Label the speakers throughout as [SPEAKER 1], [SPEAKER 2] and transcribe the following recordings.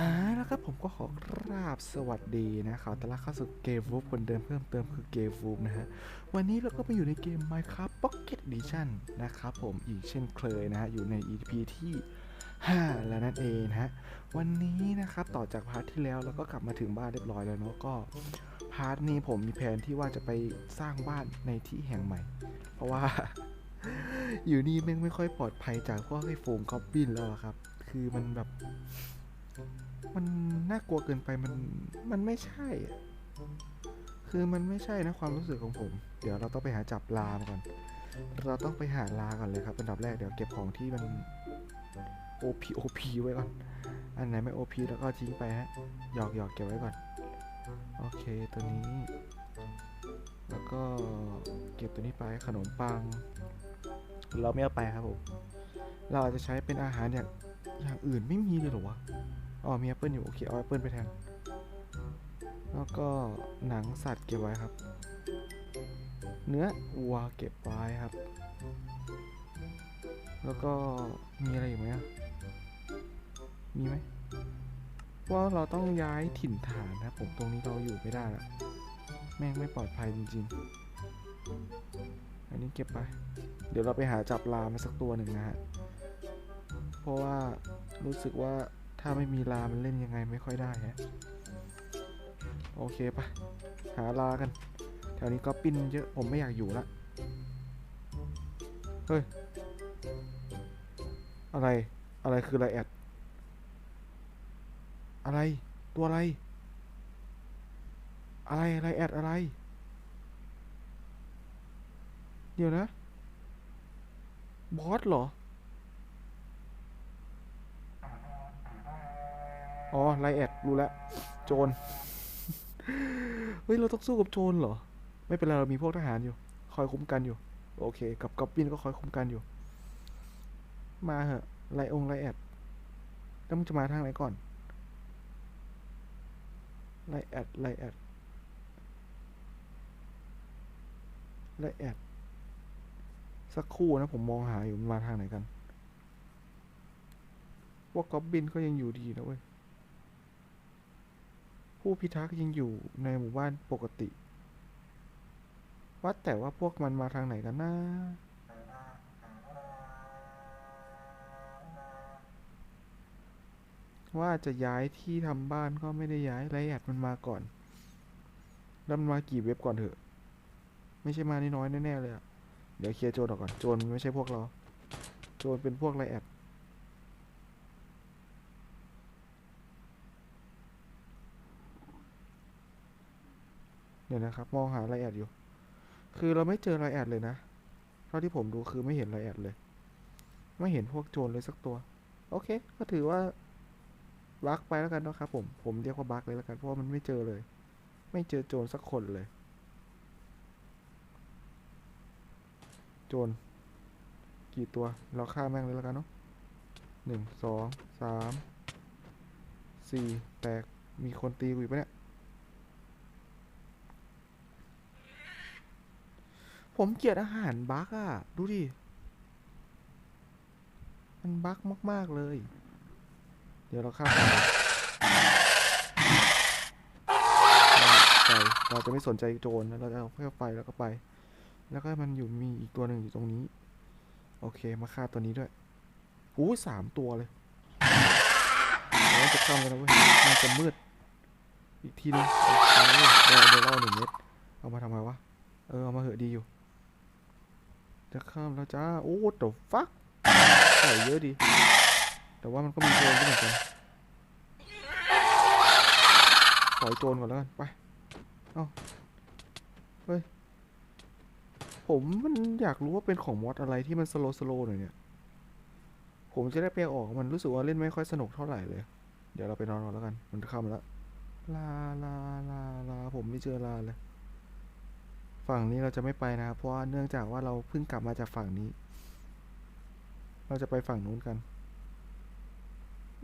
[SPEAKER 1] อ่าแล้วครับผมก็ขอกราบสวัสดีนะขอต้อนรับเข้าสู่เกมวูฟคนเดิมเพิ่มเติมคือเกมวูฟนะฮะ วันนี้เราก็ไปอยู่ในเกม Minecraft Pocket Edition นะครับผมอีกเช่นเคยนะฮะ อยู่ใน EP ที่ 5 แล้วนั่นเองนะฮะ วันนี้นะครับต่อจากพาร์ทที่แล้วเราก็กลับมาถึงบ้านเรียบร้อยแล้วเนาะก็ พาร์ทนี้ผมมีแผนที่ว่าจะไปสร้างบ้านในที่แห่งใหม่ เพราะว่า อยู่นี่แม่งไม่ค่อยปลอดภัยจากพวกไอ้ฝูงกอบบินแล้วอะครับ คือมันแบบ มันน่ากลัวเกินไปมันมันไม่ใช่อะคือมันไม่ใช่นะความรู้สึกของผม เดี๋ยวเราต้องไปหาจับลามก่อน เราต้องไปหาลาก่อนเลยครับเป็นดับแรกเดี๋ยวเก็บของที่มัน OP OP ไว้ก่อน อันไหนไม่ OP แล้วก็ทิ้งไปฮะหยอกหยอกเก็บไว้ก่อน โอเคตัวนี้ แล้วก็เก็บตัวนี้ไปขนมปัง เราไม่เอาไปครับผม เราอาจจะใช้เป็นอาหารอย่างอย่างอื่นไม่มีเลยหรอวะ อ๋อมีแอปเปิลอยู่ โอเค เอาแอปเปิลไปแทน แล้วก็หนังสัตว์เก็บไว้ครับ เนื้อวัวเก็บไว้ครับ แล้วก็มีอะไรอยู่ไหมมีไหมว่าเราต้องย้ายถิ่นฐานนะผมตรงนี้เราอยู่ไม่ได้ละแม่งไม่ปลอดภัยจริงๆ อันนี้เก็บไป เดี๋ยวเราไปหาจับลามาสักตัวหนึ่งนะฮะ เพราะว่ารู้สึกว่า ถ้าไม่มีลา มันเล่นยังไงไม่ค่อยได้ฮะ โอเคปะหาลากัน แถวนี้ก็ปิ้นเยอะ ผมไม่อยากอยู่ละ เฮ้ย อะไร อะไรคืออะไรแอด อะไร ตัวอะไร อะไร อะไรแอดอะไร เดี๋ยวนะ บอสเหรอ อ๋อไลแอดรู้แล้วโจร เฮ้ย เราต้องสู้กับโจรเหรอ ไม่เป็นไร เรามีพวกทหารอยู่ คอยคุ้มกันอยู่ โอเค กับกอบบินก็คอยคุ้มกันอยู่ มาเหอะไลองไลแอดแล้วมึงจะมาทางไหนก่อนไลแอดไลแอดไลแอดสักครู่นะผมมองหาอยู่มันมาทางไหนกันพวกกอบบินก็ยังอยู่ดีนะเว้ย ผู้พิทักษ์ยังอยู่ในหมู่บ้านปกติว่าแต่ว่าพวกมันมาทางไหนกันนะว่าจะย้ายที่ทำบ้านก็ไม่ได้ย้ายไรแอดมันมาก่อนแล้วมันมากี่เว็บก่อนเถอะ ไม่ใช่มาน้อยๆแน่ๆเลยอะเดี๋ยวเคลียร์โจรออกก่อน โจนไม่ใช่พวกเรา โจรเป็นพวกไรแอด เดี๋ยว นะครับ มองหาไรแอดอยู่ คือเราไม่เจอไรแอดเลยนะ เท่าที่ผมดูคือไม่เห็นไรแอดเลย ไม่เห็นพวกโจรเลยสักตัว โอเค ก็ถือว่าบั๊กไปแล้วกันเนาะครับผม ผมเรียกว่าบั๊กเลยแล้วกัน เพราะว่ามันไม่เจอเลย ไม่เจอโจรสักคนเลย โจรกี่ตัว เราฆ่าแม่งเลยแล้วกันเนาะหนึ่งสองสามสี่แตก มีคนตีกูอีกปะเนี่ย ผมเกลียดอาหารบั๊กอะดูดิ มันบั๊กมาก ๆ เลย เดี๋ยวเราข้ามไปเราจะไม่สนใจโจรนเราจะเอาแค่ไฟแล้วก็ไป แล้วก็มันอยู่มีอีกตัวหนึ่งอยู่ตรงนี้ โอเคมาฆ่าตัวนี้ด้วยอู้สามตัวเลยเราจะเข้ากันแล้วเว้ยมันจะมืด อีกทีนึงเอาเดี๋ยวเดี๋ยวเราหนึ่งเม็ดเอามาทำไมวะ เออ เอามาเหอะดีอยู่ จะข้ามแล้วจ้า โอ้ the fuck ใส่เยอะดี แต่ว่ามันก็มีโจรด้วยเหมือนกันปล่อยโจรก่อนแล้วกันไป เอ้า เฮ้ย ผมมันอยากรู้ว่าเป็นของมอดอะไรที่มันสโลสโลหน่อยเนี่ย ผมจะได้ไปเอาออกมันรู้สึกว่าเล่นไม่ค่อยสนุกเท่าไหร่เลย เดี๋ยวเราไปนอนก่อนแล้วกัน มันเข้ามาแล้ว ลาลาลาลาผมไม่เจอลาเลย ฝั่งนี้เราจะไม่ไปนะครับ เพราะว่าเนื่องจากว่าเราเพิ่งกลับมาจากฝั่งนี้ เราจะไปฝั่งนู้นกัน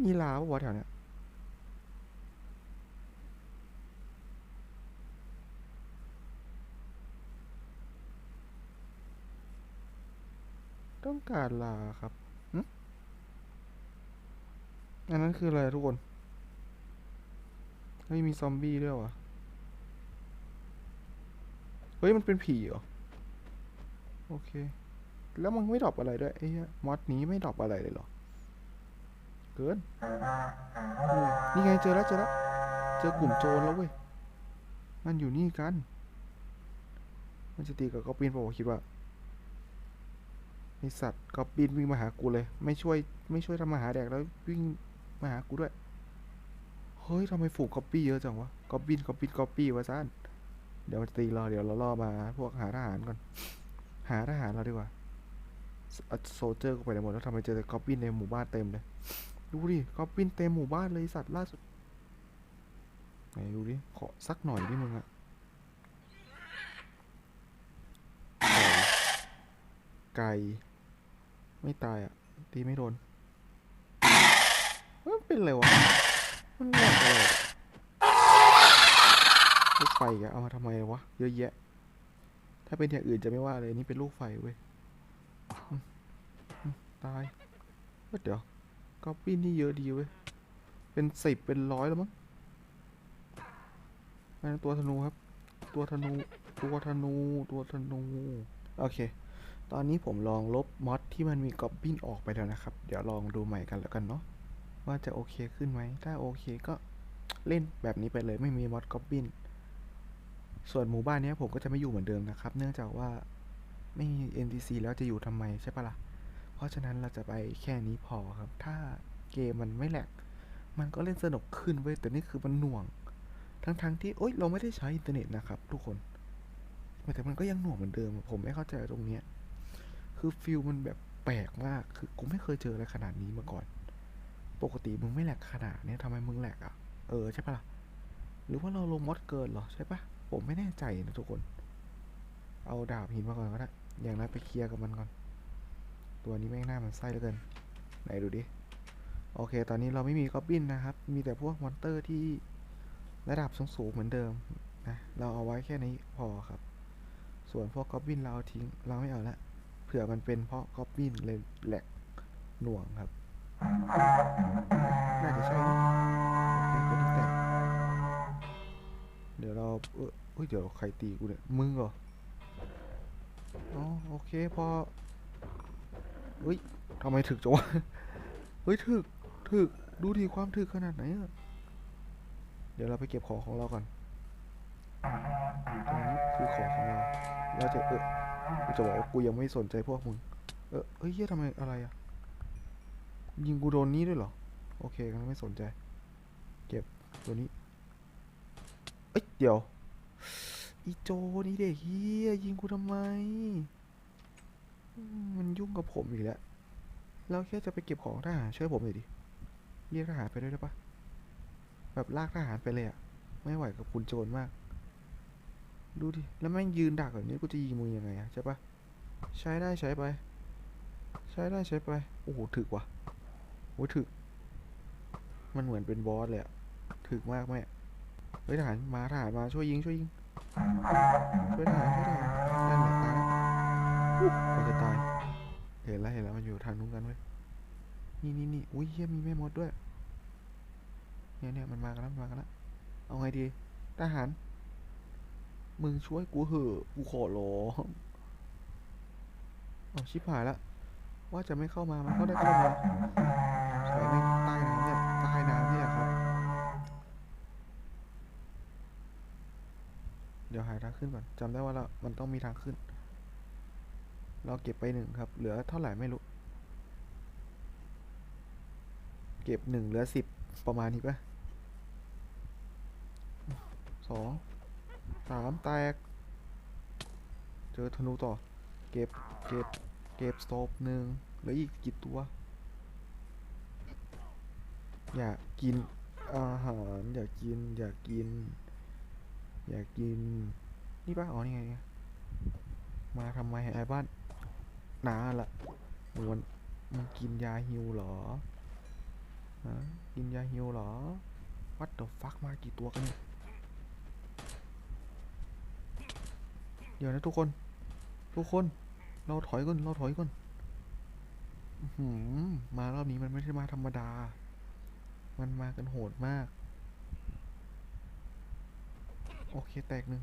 [SPEAKER 1] มีลาวะวะแถวเนี้ยต้องการลาครับอันนั้นคืออะไรทุกคน เฮ้ย มีซอมบี้ด้วยวะ เฮ้ย มันเป็นผีเหรอ โอเค แล้วมันไม่ดรอปอะไรด้วยไอ้มอดนี้ไม่ดรอปอะไรเลยเหรอ เกิน นี่ไงเจอแล้วเจอแล้ว เจอกลุ่มโจรแล้วเว้ย มันอยู่นี่กัน มันจะตีกับกอบินเปล่าคิดว่าไอสัตว์กอบินวิ่งมาหากูเลย ไม่ช่วยไม่ช่วยทำมาหาแดกแล้ววิ่งมาหากูด้วย เฮ้ยทำไมฝูงกอบบี้เยอะจังวะกอบบินกอบบินกอบบี้วะซ่าน เดี๋ยวตีราเดี๋ยวเราล่อมา พวกหาทหารก่อน หาทหารเราดีกว่าโซเจอร์ก็ไปไหนหมดแล้วทำไมเจอแต่กอบบินในหมู่บ้านเต็มเลยดูดิกอบบินเต็มหมู่บ้านเลยสัตว์ล่าสุดไหนดูดิขอสักหน่อยดิมึงอะไก่ ไม่ตายอะตีไม่โดนมันเป็นอะไรวะมันแหลกอะไรอะ ลูกไฟอะเอามาทำไมวะ เยอะแยะ ถ้าเป็นอย่างอื่นจะไม่ว่าเลยนี่เป็นลูกไฟเว้ย ตายเดี๋ยวกอบบินนี่เยอะดีเว้ย เป็นสิบเป็นร้อยแล้วมั้งนั่นตัวธนูครับ ตัวธนู ตัวธนู ตัวธนู โอเค ตอนนี้ผมลองลบมอดที่มันมีกอบบินออกไปแล้วนะครับ เดี๋ยวลองดูใหม่กันแล้วกันเนาะ ว่าจะโอเคขึ้นไหม ถ้าโอเคก็เล่นแบบนี้ไปเลยไม่มีมอดกอบบิน ส่วนหมู่บ้านนี้ผมก็จะไม่อยู่เหมือนเดิมนะครับ เนื่องจากว่าไม่มี NPC แล้วจะอยู่ทำไมใช่ปะล่ะ เพราะฉะนั้นเราจะไปแค่นี้พอครับ ถ้าเกมมันไม่แหลก มันก็เล่นสนุกขึ้นเว้ย แต่นี่คือมันหน่วง ทั้งๆทที่โอ๊ยเราไม่ได้ใช้อินเทอร์เน็ตนะครับ ทุกคน แต่มันก็ยังหน่วงเหมือนเดิม ผมไม่เข้าใจตรงเนี้ย คือฟิลมันแบบแปลกมาก คือกูไม่เคยเจออะไรขนาดนี้มาก่อน ปกติมึงไม่แหลกขนาดนี้ทำไมมึงแหลกอะ เออใช่ปะล่ะ หรือว่าเราลงมอดเกินเหรอใช่ปะ ผมไม่แน่ใจนะทุกคน เอาดาบหินมาก่อนก็ได้อย่างนั้นไปเคลียร์กับมันก่อน ตัวนี้แม่งหน้ามันไส้เหลือเกิน ไหนดูดิ โอเค ตอนนี้เราไม่มีกอบบินนะครับ มีแต่พวกมอนเตอร์ที่ระดับสูงๆเหมือนเดิมนะ เราเอาไว้แค่นี้พอครับ ส่วนพวกกอบบินเราทิ้ง เราไม่เอาละ เผื่อมันเป็นเพราะกอบบินเลยแหลกหน่วงครับ น่าจะใช่โอเคตัวนี้แตก เดี๋ยวเราเอ้ยเฮ้ยเดี๋ยวใครตีกูเนี่ย มึงเหรอ อ๋อโอเคพอเฮ้ยทำไมถึกจังวะ เฮ้ยถึกถึกดูทีความถึกขนาดไหนอะเดี๋ยวเราไปเก็บของของเราก่อนตรงนี้คือของของเรา เราจะเออกูจะบอกว่ากูยังไม่สนใจพวกมึง เออเฮ้ยเฮียทำไมอะไรอะยิงกูโดนนี้ด้วยเหรอ โอเคงั้นไม่สนใจ เก็บตัวนี้ เอ้ยเดี๋ยว อีโจนี่เด็กเฮียยิงกูทำไม มันยุ่งกับผมอีกแล้ว เราแค่จะไปเก็บของทหารช่วยผมหน่อยดิเรียกทหารไปด้วยได้ปะแบบลากทหารไปเลยอะไม่ไหวกับคุณโจรมาก ดูดิ แล้วแม่งยืนดักแบบนี้กูจะยิงมึงยังไงอะใช่ปะใช้ได้ใช้ไป ใช้ได้ใช้ไป โอ้โหถึกว่ะโอ้ถึก มันเหมือนเป็นบอสเลยอะถึกมากแม่ เฮ้ยทหารมาทหารมาช่วยยิงช่วยยิงช่วยทหารช่วยทหารนั่นแหละตายแล้วอุ๊ยมันจะตายเห็นแล้วเห็นแล้วมันอยู่ทางนู้นกันเว้ยนี่นี่นี่อุ้ยเฮียมีแม่มดด้วยเนี่ยเนี่ยมันมากันแล้วมันมากันแล้วเอาไงดีทหารมึงช่วยกูเหอะกูขอร้องเอาชิบหายละว่าจะไม่เข้ามามันก็ได้เข้ามาใส่แม่งใต้น้ำ เดี๋ยวหาทางขึ้นก่อนจำได้ว่าเรามันต้องมีทางขึ้น เราเก็บไปหนึ่งครับ เหลือเท่าไหร่ไม่รู้ เก็บหนึ่งเหลือสิบประมาณนี้ปะสองสามแตก เจอธนูต่อ เก็บ เก็บ เก็บสโตปหนึ่งเหลืออีกกี่ตัว อยากกินอาหาร อยากกิน อยากกิน อยากกิน นี่ปะอ๋อ นี่ไง มาทำไมไอ้บ้านนาละมึงมันมึงกินยาฮิวเหรอฮะกินยาฮิวเหรอ What the fuck มากี่ตัวกันเนี่ย เดี๋ยวนะทุกคน ทุกคน เราถอยก่อน เราถอยก่อนอื้อหือมารอบนี้มันไม่ใช่มาธรรมดา มันมากันโหดมาก โอเค แตกหนึ่ง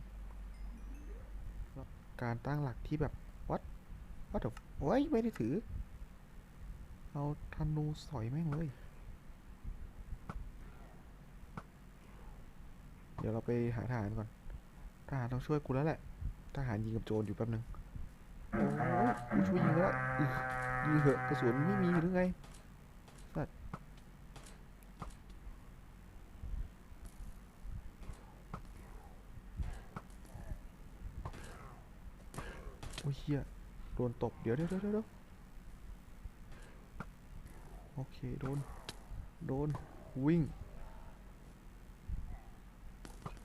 [SPEAKER 1] การตั้งหลักที่แบบ วัดวัดเโอ้ย ไม่ได้ถือ เอาธนูสอยแม่งเลย เดี๋ยวเราไปหาทหารก่อน ทหารต้องช่วยกูแล้วแหละ ทหารยิงกับโจรอยู่แป๊บนึง โอ้ยกูช่วยยิงแล้วยิงเหอะกระสุนไม่มีหรือไง สัตว์ โอ้ยเฮียโดนตบ เดี๋ยวเดี๋ยวเดี๋ยวโอเค โดน โดน วิ่ง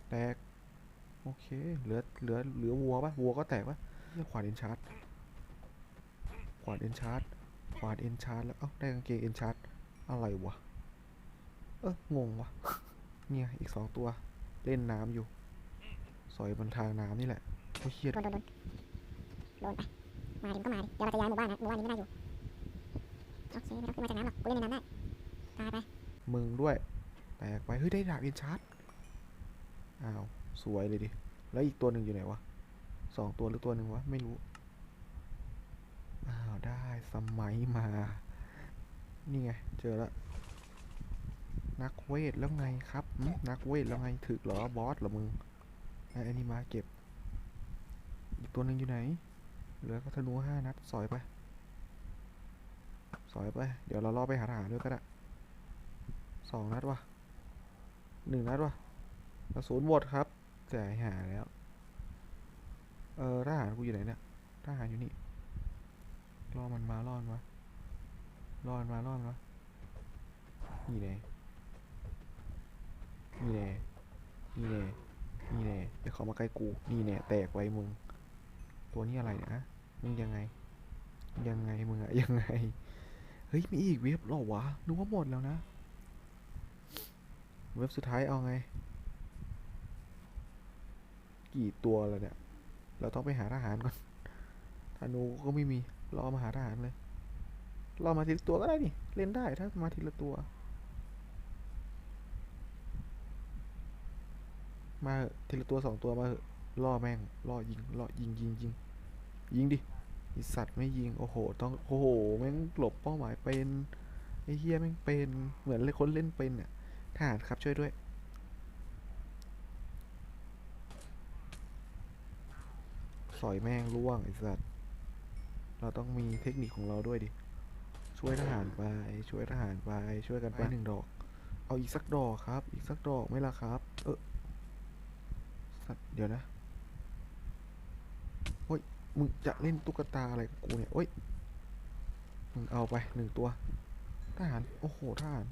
[SPEAKER 1] แตก โอเค เหลือ เหลือ เหลือวัวปะวัวก็แตกปะเฮียขวานเอ็นชาร์ดขวานเอ็นชาร์ดขวานเอ็นชาร์ดแล้ว เอ้า ได้กางเกงเอ็นชาร์ดอะไรวะ เอองงวะเนี่ย อีกสองตัว เล่นน้ำอยู่ สอยบนทางน้ำนี่แหละโอ้เฮีย
[SPEAKER 2] โดนโดนโดนโดนไป มาดิมก็มาดิเดี๋ยวเราจะย้ายหมู่บ้านนะหมู่บ้านนี้ไม่น่าอยู่ โอเคไม่ต้องขึ้นมาจากน้ำหรอก กูเล่นในน้ำได้ ตายไป
[SPEAKER 1] มึงด้วย แตกไป เฮ้ย ได้ดาบเอ็นชาร์ดอ้าว สวยเลยดิ แล้วอีกตัวหนึ่งอยู่ไหนวะสองตัวหรือตัวหนึ่งวะ ไม่รู้ อ้าว ได้สมัยมา นี่ไง เจอแล้วนักเวทแล้วไงครับนักเวทแล้วไงถึกเหรอบอสเหรอมึงไอ้นี่มาเก็บ อีกตัวหนึ่งอยู่ไหน เหลือกระธนูห้านัด สอยไป สอยไป เดี๋ยวเราล่อไปหาทหารด้วยก็ได้สองนัดวะหนึ่งนัดวะกระสุนหมดครับแต่หาแล้ว เออทหารกูอยู่ไหนเนี่ยทหารอยู่นี่ล่อมันมาล่อมันมาล่อมันมาล่อมันมานี่แน่นี่แน่นี่แน่นี่แน่เดี๋ยวเขามาใกล้กู นี่แน่แตกไว้มึง ตัวนี้อะไรเนี่ยฮะ มึงยังไง ยังไงมึงอะยังไง เฮ้ย มีอีกเว็บหรอวะนึกว่าหมดแล้วนะ เว็บสุดท้ายเอาไง กี่ตัวแล้วเนี่ย เราต้องไปหาทหารก่อนธนูก็ไม่มี รอมาหาทหารเลย รอมาทีละตัวก็ได้นี่ เล่นได้ถ้ามาทีละตัว มาเถอะทีละตัวสองตัวมาเถอะล่อแม่งล่อยิงล่อยิงยิงยิงยิงดิ ไอสัตว์ไม่ยิง โอ้โห ต้อง โอ้โห แม่งหลบเป้าหมายเป็น ไอเฮียแม่งเป็น เหมือนเลยคนเล่นเป็นอะทหารครับช่วยด้วย สอยแม่งล่วงไอสัตว์ เราต้องมีเทคนิคของเราด้วยดิ ช่วยทหารไป ช่วยทหารไป ช่วยกันไปหนึ่งดอก เอาอีกสักดอกครับ อีกสักดอกไม่ละครับ เออสัตว์เดี๋ยวนะ มึงจะเล่นตุ๊กตาอะไรกับกูเนี่ยโอ้ย มึงเอาไปหนึ่งตัว ทหาร โอ้โห ทหาร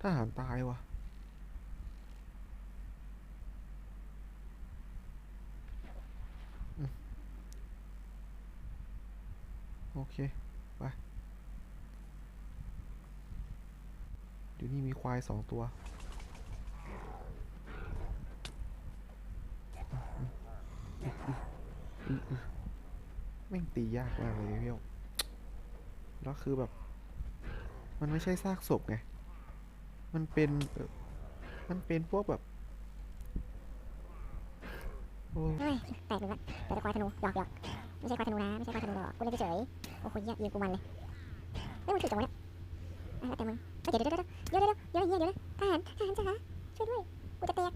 [SPEAKER 1] ทหารตายวะโอเค ไป เดี๋ยวนี้มีควายสองตัว แม่งตียากมากเลยพี่โยกแล้วคือแบบ มันไม่ใช่ซากศพไง มันเป็น มันเป็นพวกแบบโอ้ย
[SPEAKER 2] แตกหนึ่งละแต่จะควายธนูหยอกหยอกไม่ใช่ควายธนูนะ ไม่ใช่ควายธนูหรอกกูเล่นเฉยโอ้โหเยี่ยยิงกูมันเลยเฮ้ยมึงถือจังหวะเนี่ยแต่มึงเดี๋ยวเดี๋ยวเดี๋ยวเดี๋ยวเดี๋ยวเดี๋ยวทหารทหารจ้าช่วยด้วยกูจะแตก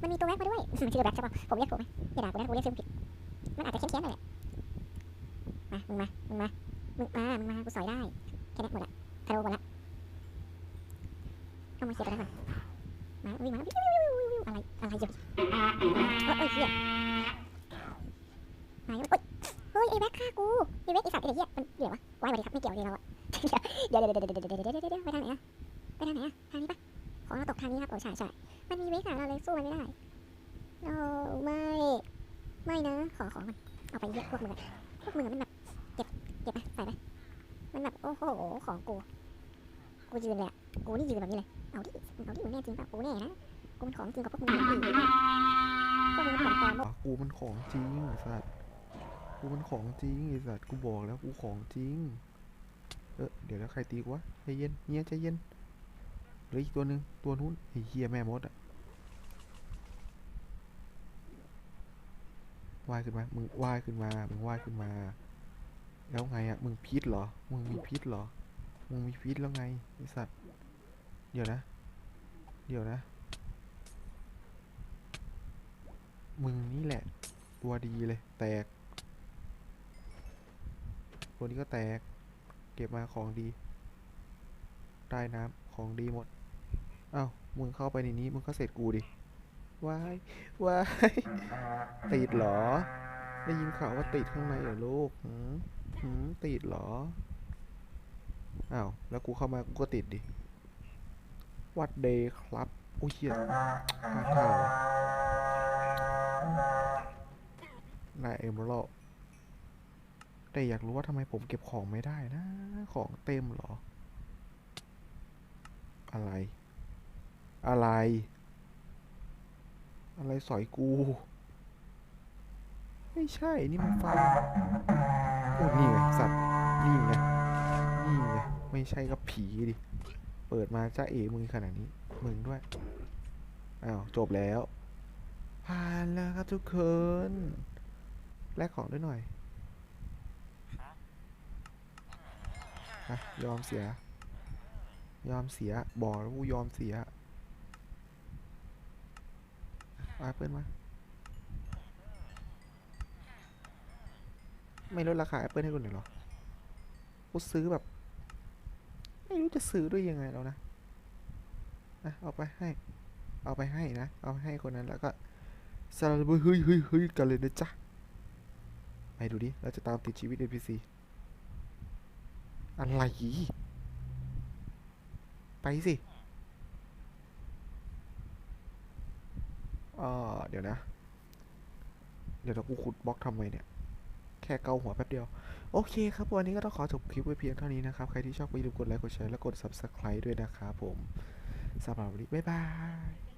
[SPEAKER 2] มันมีตัวแบ็คมาด้วยมันชื่อแบ็คใช่ป่ะผมเรียกผมไหมอย่าด่ากูนะกูเรียกชื่อผิดมันอาจจะเขียนๆหน่อยแหละ มามึงมามึงมามึงมามึงมากูสอยได้แค่นี้หมดละธนูหมดละเอามาเคลียตัวนั้นก่อนมาวิ่งมาอะไรอะไรอยู่เฮ้ยเฮียมาเฮ้ยเฮ้ยไอ้แบ็คฆ่ากูไอ้แบ็คไอ้สัตว์ไอ้เหี้ยมันเดี๋ยววะวายมาดิครับไม่เกี่ยวเลยเราอะเดี๋ยวเดี๋ยวเดี๋ยวเดี๋ยวเดี๋ยวเดี๋ยวเดี๋ยวเดี๋ยวไปทางไหนอะไปทางไหนอะทางนี้ปะของเราตกทางนี้ครับโอ้ใช่ใช่มันมีเวกอะเราเลยสู้มันไม่ได้โอ้ไม่ไม่นะขอของมันเอาไปเยอะพวกมึงอะพวกมึงอะมันแบบ เก็บเก็บไปใส่ไปมันแบบโอ้โหของกู กูยืนเลยอะกูนี่ยืนแบบนี้เลย เอาดิเอาดิมึงแน่จริงป่ะกูแน่นะ กูเป็นของจริงกับพวกมึงพวกมึงเป็นของปลอม
[SPEAKER 1] อะกูมันของจริงไอ้สัตว์ กูมันของจริงไอ้สัตว์ กูบอกแล้วกูของจริง เออเดี๋ยวแล้วใครตีกูวะใจเย็นเฮียใจเย็นหลืออีกตัวหนึ่งตัวนู้นไอ้เฮียแม่มดอะว่ายขึ้นมา มึงว่ายขึ้นมา มึงว่ายขึ้นมา แล้วไงอะมึงพิษเหรอ มึงมีพิษเหรอ มึงมีพิษแล้วไงไอสัตว์ เดี๋ยวนะ เดี๋ยวนะ มึงนี่แหละ ตัวดีเลย แตก ตัวนี้ก็แตก เก็บมาของดี ใต้น้ำของดีหมด อ้าว มึงเข้าไปในนี้ มึงก็เสร็จกูดิว้ายว้ายติดเหรอ ได้ยินข่าวว่าติดข้างในเหรอลูกหืม หืมติดเหรอ อ้าว แล้วกูเข้ามากูก็ติดดิ วัดเดย์ครับอุ้ยเหี้ยพลาดท่าวนายเอมเมอรัลแต่อยากรู้ว่าทำไมผมเก็บของไม่ได้นะ ของเต็มเหรอ อะไร อะไร อะไรสอยกู ไม่ใช่ นี่มันฟันโอ้นี่ไงสัตว์ นี่ไง นี่ไง ไม่ใช่ก็ผีดิ เปิดมาจ้าเอ๋มึงขนาดนี้ มึงด้วย อ้าว จบแล้ว ผ่านแล้วครับทุกคน แลกของด้วยหน่อยะยอมเสีย ยอมเสีย บอกแล้วกูยอมเสียเอาแอปเปิลมา ไม่ลดราคาแอปเปิลให้กูหน่อยหรอกูซื้อแบบ ไม่รู้จะซื้อด้วยยังไงแล้วนะนะเอาไปให้ เอาไปให้นะ เอาให้คนนั้นแล้วก็สลับเฮ้ยเฮ้ยเฮ้ยกันเลยนะจ๊ะ ไปดูดิ เราจะตามติดชีวิต NPC อะไร ไปสิอ่าเดี๋ยวนะ เดี๋ยวเรากูขุดบล็อกทำไมเนี่ย ค่เกาหัวแป๊บเดียว โอเคครับ วันนี้ก็ต้องขอจบคลิปไว้เพียงเท่านี้นะครับ ใครที่ชอบก็อย่าลืมกดไลค์ กดแชร์ และกด Subscribe ด้วยนะครับผมสำหรับวันนี้บ๊ายบาย